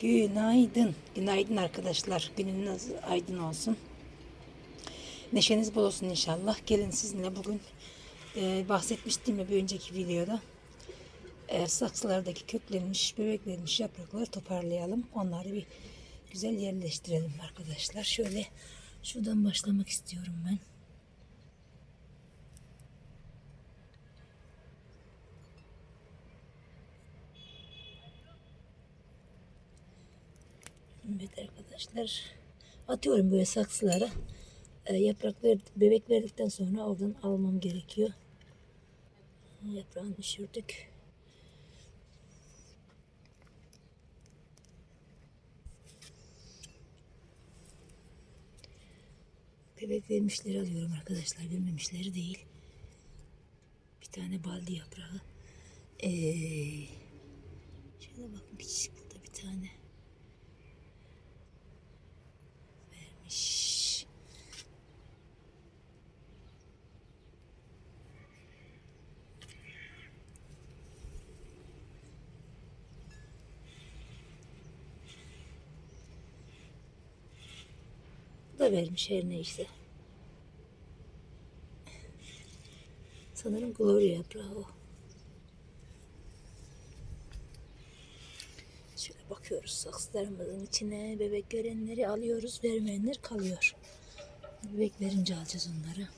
Günaydın. Günaydın arkadaşlar. Gününüz aydın olsun. Neşeniz bol olsun inşallah. Gelin sizinle bugün e, bahsetmiştim ya bir önceki videoda. E, saksılardaki köklenmiş, bebeklenmiş yaprakları toparlayalım. Onları bir güzel yerleştirelim arkadaşlar. Şöyle şuradan başlamak istiyorum ben. Evet arkadaşlar atıyorum böyle saksılara e, yaprak ver, bebek verdikten sonra oradan almam gerekiyor. Yaprağını düşürdük. Bebek vermişleri alıyorum arkadaşlar. Vermemişleri değil. Bir tane baldi yaprağı. Ee, şöyle bakın küçük burada bir tane. vermiş. Bu da vermiş her neyse. Sanırım Gloria yaprağı. Şöyle bakıyoruz saksılarımızın içine. Bebek görenleri alıyoruz. Vermeyenler kalıyor. Bebek verince alacağız onları.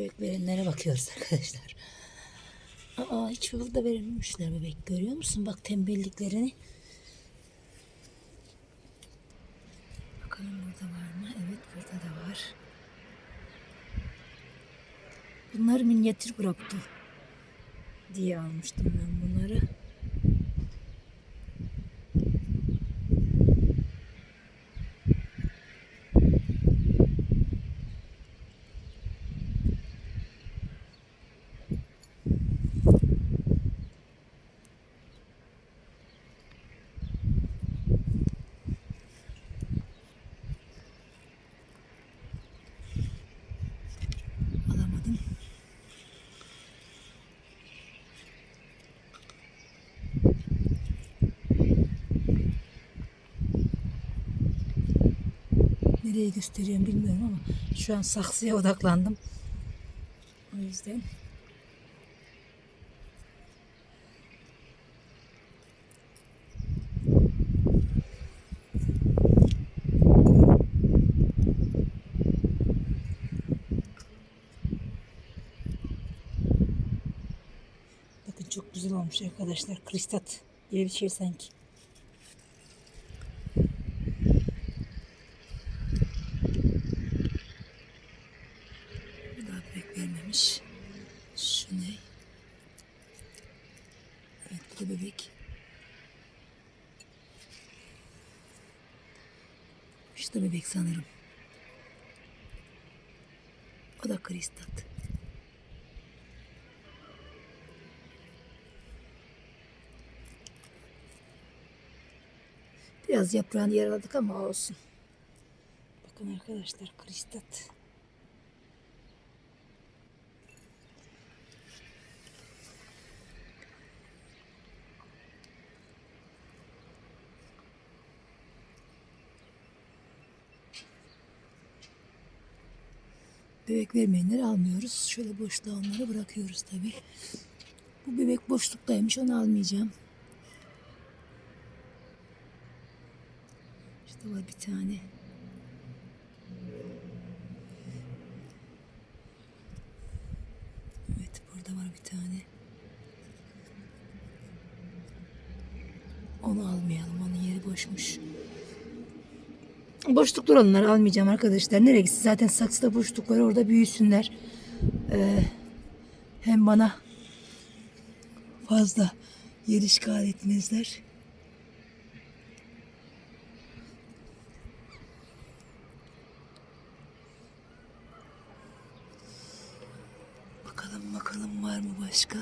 Bebek verenlere bakıyoruz arkadaşlar. Aa hiç da verilmemişler bebek. Görüyor musun? Bak tembelliklerini. Bakalım burada var mı? Evet burada da var. Bunlar minyatür gruptu diye almıştım ben bunları. Nereye gösteriyorum bilmiyorum ama şu an saksıya odaklandım. O yüzden bakın çok güzel olmuş arkadaşlar. Kristat gibi bir şey sanki. Bu daha bebek vermemiş. Şu ne? Evet bu da bebek. Da bebek sanırım. O da kristat. Biraz yaprağını yaraladık ama olsun. Bakın arkadaşlar kristat. Bebek vermeyenleri almıyoruz. Şöyle boşluğa onları bırakıyoruz tabi. Bu bebek boşluktaymış onu almayacağım. İşte var bir tane. Evet burada var bir tane. Onu almayalım. Onun yeri boşmuş. Boşluklar onları almayacağım arkadaşlar. Nereye gitsin? Zaten saksıda boşluk var. Orada büyüsünler. Ee, hem bana fazla yer işgal etmezler. Bakalım bakalım var mı başka?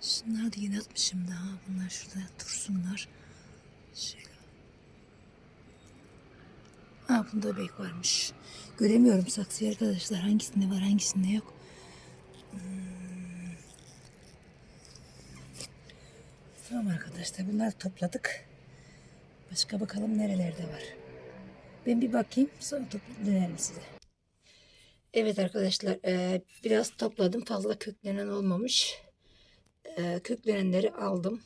Şunları da yine atmışım daha. Bunlar şurada dursunlar. Şöyle. Ha bunda bebek varmış. Göremiyorum saksıyı arkadaşlar. Hangisinde var hangisinde yok. Hmm. Tamam arkadaşlar bunları topladık. Başka bakalım nerelerde var. Ben bir bakayım sonra toplayıp size. Evet arkadaşlar e, biraz topladım. Fazla köklenen olmamış. E, köklenenleri aldım.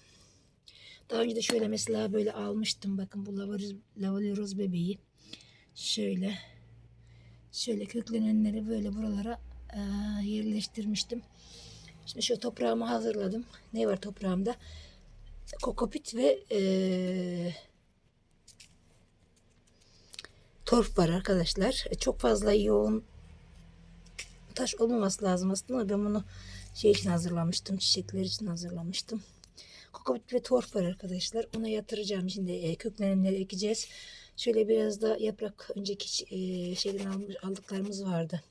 Daha önce de şöyle mesela böyle almıştım. Bakın bu lavalyoz bebeği. Şöyle. Şöyle köklenenleri böyle buralara e, yerleştirmiştim. Şimdi şu toprağımı hazırladım. Ne var toprağımda? Kokopit ve e, torf var arkadaşlar. E, Çok fazla yoğun taş olmaması lazım aslında ben bunu şey için hazırlamıştım. Çiçekler için hazırlamıştım. Kokopit ve torf var arkadaşlar. Ona yatıracağım. Şimdi e, köklenenleri ekeceğiz. Şöyle biraz da yaprak önceki e, şeyden almış, aldıklarımız vardı.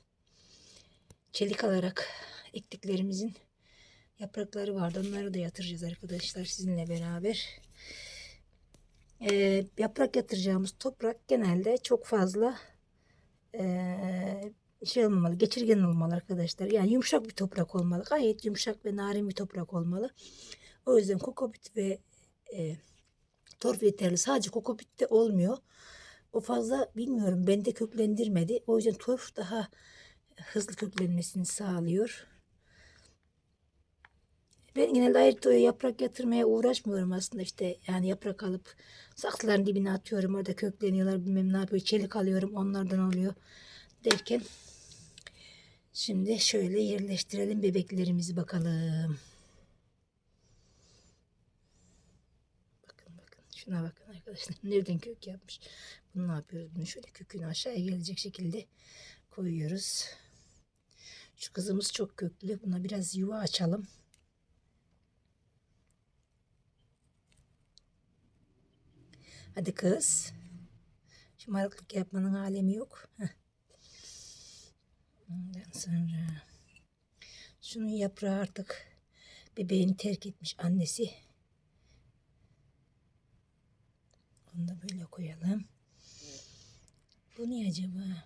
Çelik alarak ektiklerimizin yaprakları vardı. Onları da yatıracağız arkadaşlar sizinle beraber. E, yaprak yatıracağımız toprak genelde çok fazla e, şey olmamalı, geçirgen olmalı arkadaşlar. Yani yumuşak bir toprak olmalı. Gayet yumuşak ve narin bir toprak olmalı. O yüzden kokopit ve e, torf yeterli. Sadece kokopit de olmuyor. O fazla bilmiyorum bende köklendirmedi. O yüzden torf daha hızlı köklenmesini sağlıyor. Ben genelde ayrıca yaprak yatırmaya uğraşmıyorum aslında işte yani yaprak alıp saksıların dibine atıyorum orada kökleniyorlar bilmem ne yapıyor çelik alıyorum onlardan oluyor derken şimdi şöyle yerleştirelim bebeklerimizi bakalım. Bakın bakın şuna bakın arkadaşlar nereden kök yapmış. Bunu ne yapıyoruz? Bunu şöyle kökünü aşağıya gelecek şekilde koyuyoruz. Şu kızımız çok köklü. Buna biraz yuva açalım. Hadi kız. Şımarıklık yapmanın alemi yok. Heh. Ondan sonra şunun yaprağı artık bebeğini terk etmiş annesi. Onu da böyle koyalım. Bu ne acaba?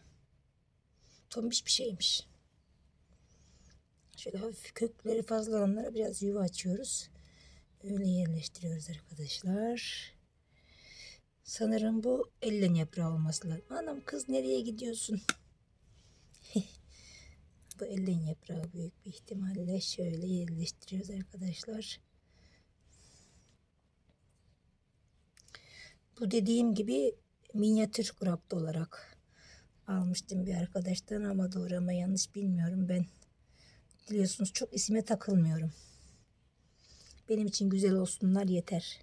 Tombiş bir şeymiş. Şöyle hafif kökleri fazla olanlara biraz yuva açıyoruz. Öyle yerleştiriyoruz arkadaşlar. Sanırım bu ellen yaprağı olması lazım. Anam kız nereye gidiyorsun? bu ellen yaprağı büyük bir ihtimalle şöyle yerleştiriyoruz arkadaşlar. Bu dediğim gibi minyatür grafta olarak almıştım bir arkadaştan ama doğru ama yanlış bilmiyorum ben. Biliyorsunuz çok isime takılmıyorum. Benim için güzel olsunlar yeter.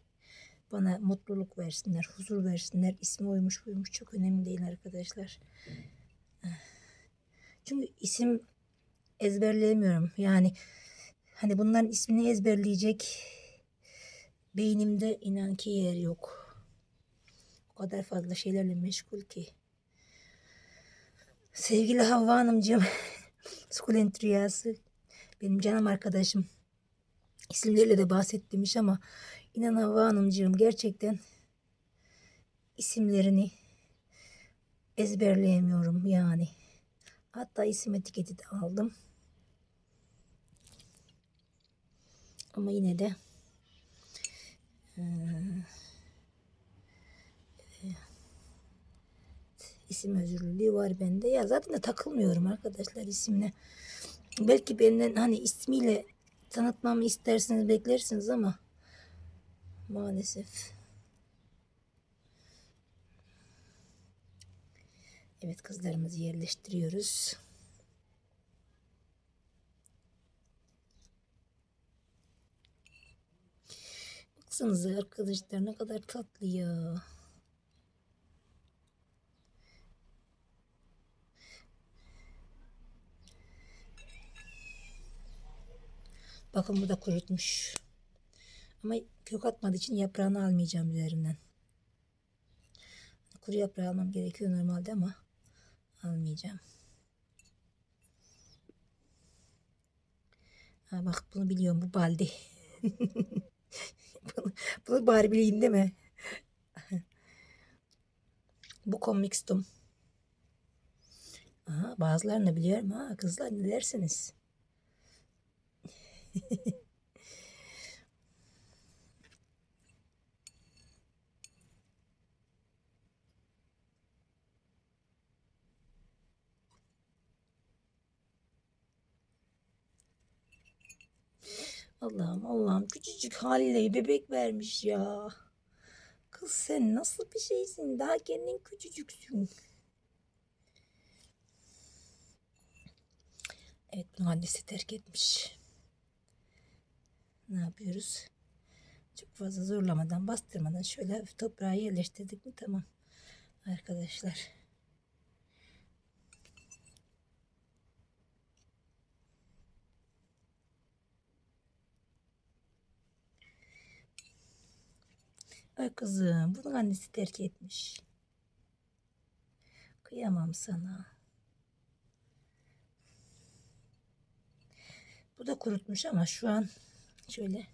Bana mutluluk versinler, huzur versinler. İsmi oymuş buymuş çok önemli değil arkadaşlar. Çünkü isim ezberleyemiyorum. Yani hani bunların ismini ezberleyecek beynimde inan ki yer yok. Kadar fazla şeylerle meşgul ki. Sevgili Havva Hanımcığım, Skulent Rüyası, benim canım arkadaşım. İsimleriyle de bahsetmiş ama inan Havva Hanımcığım gerçekten isimlerini ezberleyemiyorum yani. Hatta isim etiketi de aldım. Ama yine de e, isim özürlülüğü var bende. Ya zaten de takılmıyorum arkadaşlar isimle. Belki benden hani ismiyle tanıtmamı isterseniz beklersiniz ama maalesef. Evet kızlarımızı yerleştiriyoruz. Baksanıza arkadaşlar ne kadar tatlı ya. Bakın bu da kurutmuş. Ama kök atmadığı için yaprağını almayacağım üzerinden. Kuru yaprağı almam gerekiyor normalde ama almayacağım. Ha bak bunu biliyorum bu baldi. bunu, bunu bari bileyim değil mi? bu komixtum. Aha, bazılarını biliyorum ha kızlar ne dersiniz? Allah'ım Allah'ım küçücük haliyle bebek vermiş ya. Kız sen nasıl bir şeysin? Daha kendin küçücüksün. Evet annesi terk etmiş. Ne yapıyoruz? Çok fazla zorlamadan bastırmadan şöyle toprağa yerleştirdik mi tamam. Arkadaşlar. Ay kızım bunun annesi terk etmiş. Kıyamam sana. Bu da kurutmuş ama şu an şöyle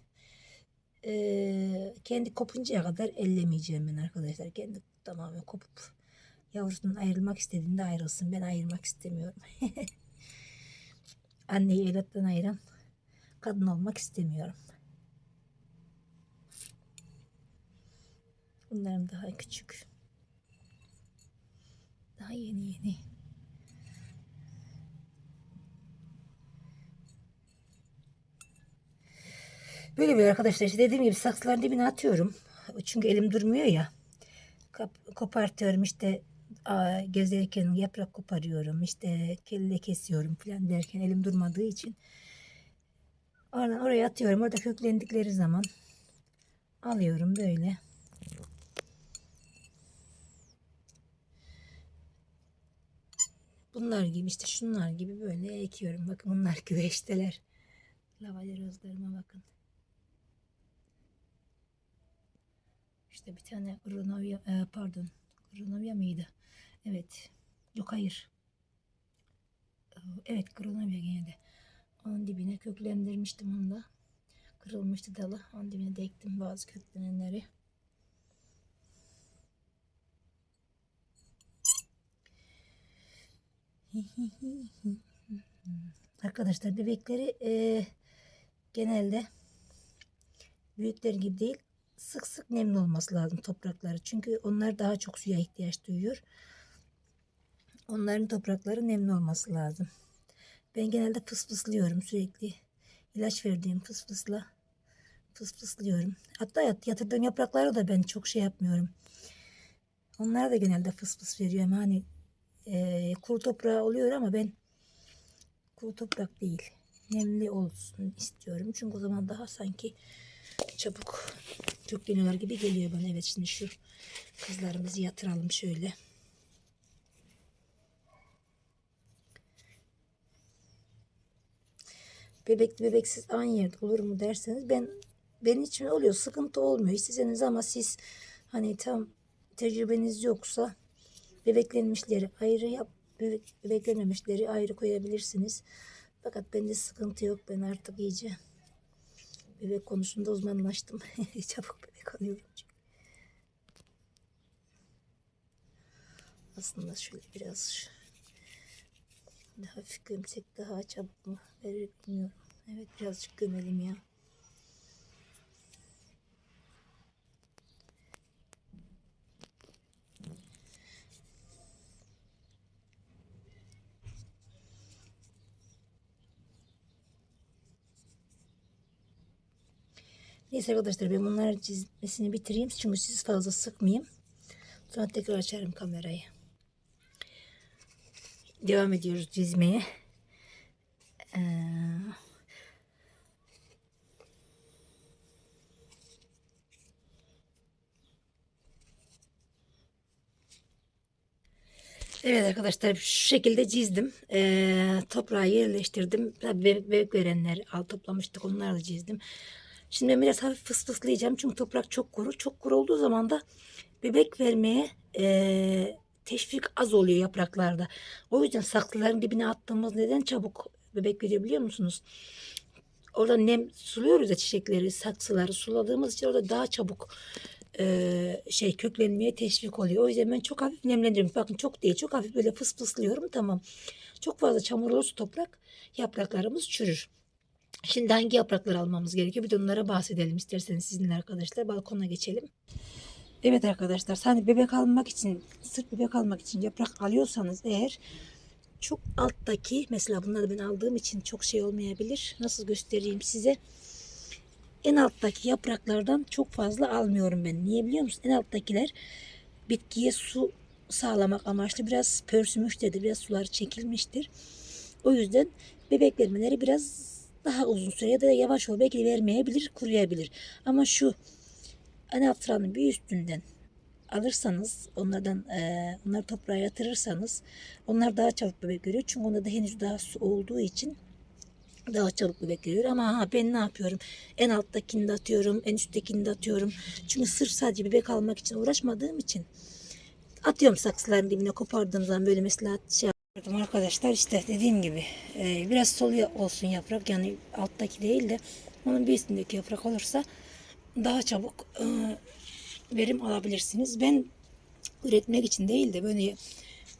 eee, kendi kopuncaya kadar ellemeyeceğim ben arkadaşlar. Kendi tamamen kopup yavrusundan ayrılmak istediğinde ayrılsın. Ben ayırmak istemiyorum. Anneyi evlattan ayıran kadın olmak istemiyorum. Bunlarım daha küçük. Daha yeni yeni. Böyle bir arkadaşlar işte dediğim gibi saksıların dibine atıyorum. Çünkü elim durmuyor ya. Kopartıyorum işte gezerken yaprak koparıyorum. işte kelle kesiyorum falan derken elim durmadığı için. Oradan oraya atıyorum. Orada köklendikleri zaman alıyorum böyle. Bunlar gibi işte şunlar gibi böyle ekiyorum. Bakın bunlar güveçteler. Lavalya rozlarıma bakın. İşte bir tane Gronovia, e, pardon Gronovia mıydı? Evet. Yok hayır. E, Evet Gronovia gene de. Onun dibine köklendirmiştim onu da. Kırılmıştı dalı. Onun dibine de ektim bazı köklenenleri. Arkadaşlar bebekleri e, genelde büyükler gibi değil sık sık nemli olması lazım toprakları. Çünkü onlar daha çok suya ihtiyaç duyuyor. Onların toprakları nemli olması lazım. Ben genelde fısfıslıyorum sürekli. İlaç verdiğim fısfısla fısfıslıyorum. Hatta yat- yatırdığım yaprakları da ben çok şey yapmıyorum. Onlar da genelde fısfıs veriyor. Ama hani e, kuru toprağı oluyor ama ben kuru toprak değil. Nemli olsun istiyorum. Çünkü o zaman daha sanki çabuk kökleniyorlar gibi geliyor bana. Evet şimdi şu kızlarımızı yatıralım şöyle. Bebekli bebeksiz aynı yerde olur mu derseniz ben benim için oluyor sıkıntı olmuyor isteseniz ama siz hani tam tecrübeniz yoksa bebeklenmişleri ayrı yap bebek, bebeklenmemişleri ayrı koyabilirsiniz. Fakat bende sıkıntı yok ben artık iyice bebek konusunda uzmanlaştım. Çabuk bebek alıyorum çünkü. Aslında şöyle biraz hafif gömsek daha çabuk mu verir bilmiyorum. Evet birazcık gömelim ya. Neyse arkadaşlar ben bunları çizmesini bitireyim. Çünkü siz fazla sıkmayayım. Sonra tekrar açarım kamerayı. Devam ediyoruz çizmeye. Ee, Evet arkadaşlar şu şekilde çizdim. Ee, toprağı yerleştirdim. Tabii bebek, verenleri al toplamıştık. Onları da çizdim. Şimdi biraz hafif fısfıslayacağım. Çünkü toprak çok kuru. Çok kuru olduğu zaman da bebek vermeye ee, teşvik az oluyor yapraklarda. O yüzden saksıların dibine attığımız neden çabuk bebek verebiliyor musunuz? Orada nem suluyoruz ya çiçekleri, saksıları suladığımız için orada daha çabuk e, şey köklenmeye teşvik oluyor. O yüzden ben çok hafif nemlendiriyorum. Bakın çok değil çok hafif böyle fıs fıslıyorum tamam. Çok fazla çamur olursa toprak yapraklarımız çürür. Şimdi hangi yaprakları almamız gerekiyor? Bir de onlara bahsedelim isterseniz sizinle arkadaşlar. Balkona geçelim. Evet arkadaşlar hani bebek almak için sırf bebek almak için yaprak alıyorsanız eğer çok alttaki mesela bunları ben aldığım için çok şey olmayabilir. Nasıl göstereyim size? En alttaki yapraklardan çok fazla almıyorum ben. Niye biliyor musun? En alttakiler bitkiye su sağlamak amaçlı biraz pörsümüşlerdir. Biraz suları çekilmiştir. O yüzden bebek vermeleri biraz daha uzun süre ya da yavaş ol belki vermeyebilir, kuruyabilir. Ama şu ana bir üstünden alırsanız onlardan e, onları toprağa yatırırsanız onlar daha çabuk bebek veriyor. Çünkü onda da henüz daha su olduğu için daha çabuk bebek veriyor. Ama ha, ben ne yapıyorum? En alttakini de atıyorum, en üsttekini de atıyorum. Çünkü sırf sadece bebek almak için uğraşmadığım için atıyorum saksıların dibine kopardığım zaman böyle mesela şey arkadaşlar işte dediğim gibi e, biraz sol ya- olsun yaprak yani alttaki değil de onun bir üstündeki yaprak olursa daha çabuk e, verim alabilirsiniz. Ben üretmek için değil de böyle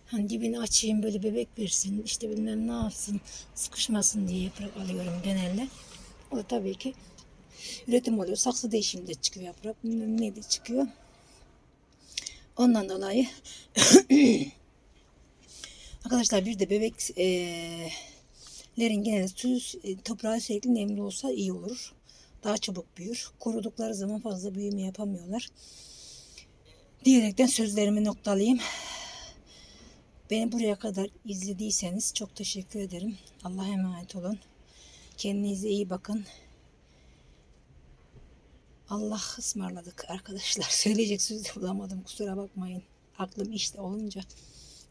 hani dibini açayım böyle bebek versin işte bilmem ne yapsın sıkışmasın diye yaprak alıyorum genelde. O da tabii ki üretim oluyor. Saksı değişiminde çıkıyor yaprak. Bilmem ne de çıkıyor. Ondan dolayı arkadaşlar bir de bebek eee lerin genelde suyu e, toprağı sürekli nemli olsa iyi olur. Daha çabuk büyür. Kurudukları zaman fazla büyüme yapamıyorlar. Diyerekten sözlerimi noktalayayım. Beni buraya kadar izlediyseniz çok teşekkür ederim. Allah'a emanet olun. Kendinize iyi bakın. Allah ısmarladık arkadaşlar. Söyleyecek söz bulamadım. Kusura bakmayın. Aklım işte olunca.